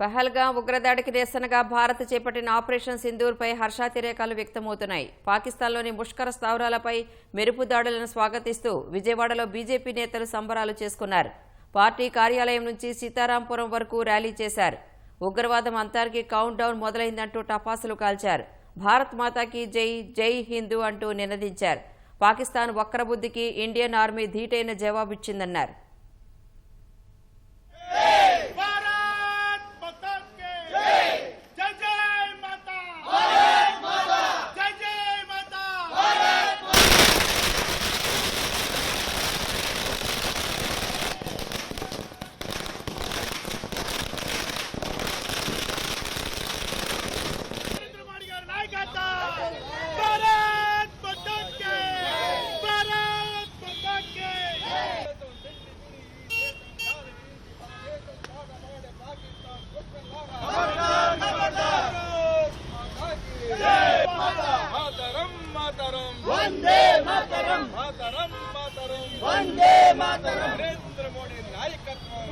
పహల్గా ఉగ్రదాడికి నిరసనగా భారత్ చేపట్టిన ఆపరేషన్ సింధూర్పై హర్షాతిరేకాలు వ్యక్తమవుతున్నాయి. పాకిస్తాన్లోని ముష్కర స్థావరాలపై మెరుపు దాడులను స్వాగతిస్తూ విజయవాడలో బీజేపీ నేతలు సంబరాలు చేసుకున్నారు. పార్టీ కార్యాలయం నుంచి సీతారాంపురం వరకు ర్యాలీ చేశారు. ఉగ్రవాదం అంతరికి కౌంట్ డౌన్ మొదలైందంటూ టపాసులు కాల్చారు. భారత్ మాతాకి జై జై హిందూ అంటూ నినదించారు. పాకిస్తాన్ వక్రబుద్ధికి ఇండియన్ ఆర్మీ ధీటైన జవాబిచ్చిందన్నారు. నరేంద్ర మోడీ నాయకత్వం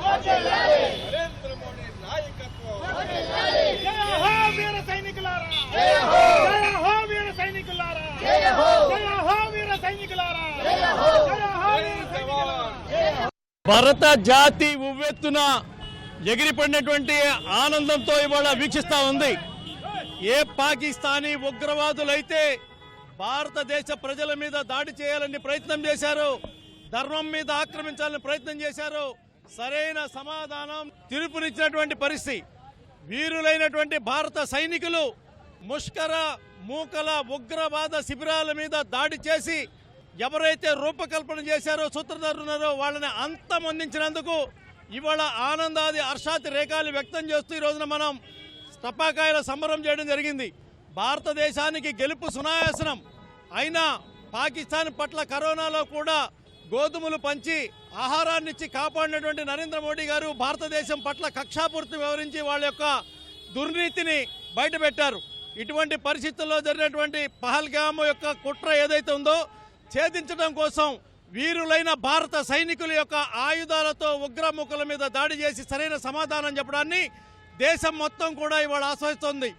నరేంద్ర మోడీ నాయకత్వం జయ హో వీర సైనికులారా జయ హో. వీర సైనికులారా జయ హో. వీర సైనికులారా జయ హో. వీర సైనికులారా భరత జాతి ఉవ్వెత్తున ఎగిరిపడినటువంటి ఆనందంతో ఇవాళ వీక్షిస్తా ఉంది ఏ పాకిస్తానీ ఉగ్రవాదులైతే భారతదేశ ప్రజల మీద దాడి చేయాలని ప్రయత్నం చేశారు ధర్మం మీద ఆక్రమించాలని ప్రయత్నం చేశారు. సరైన సమాధానం తీర్పునిచ్చినటువంటి పరిస్థితి. వీరులైనటువంటి భారత సైనికులు ముష్కర మూకల ఉగ్రవాద శిబిరాల మీద దాడి చేసి ఎవరైతే రూపకల్పన చేశారో సూత్రధారున్నారో వాళ్ళని అంతం అందించినందుకు ఇవాళ ఆనందాది హర్షాతి రేఖాలు వ్యక్తం చేస్తూ ఈ రోజున మనం టపాకాయల సంబరం చేయడం జరిగింది. భారతదేశానికి గెలుపు సునాయాసనం. అయినా పాకిస్తాన్ పట్ల కరోనాలో కూడా గోధుమలు పంచి ఆహారాన్ని ఇచ్చి కాపాడినటువంటి నరేంద్ర మోడీ గారు భారతదేశం పట్ల కక్షాపూర్తి వివరించి వాళ్ళ యొక్క దుర్నీతిని బయటపెట్టారు. ఇటువంటి పరిస్థితుల్లో జరిగినటువంటి పహల్గామ్ యొక్క కుట్ర ఏదైతే ఉందో ఛేదించడం కోసం వీరులైన భారత సైనికుల యొక్క ఆయుధాలతో ఉగ్రముఖుల మీద దాడి చేసి సరైన సమాధానం చెప్పడాన్ని దేశం మొత్తం కూడా ఇవాళ ఆశ్రయిస్తోంది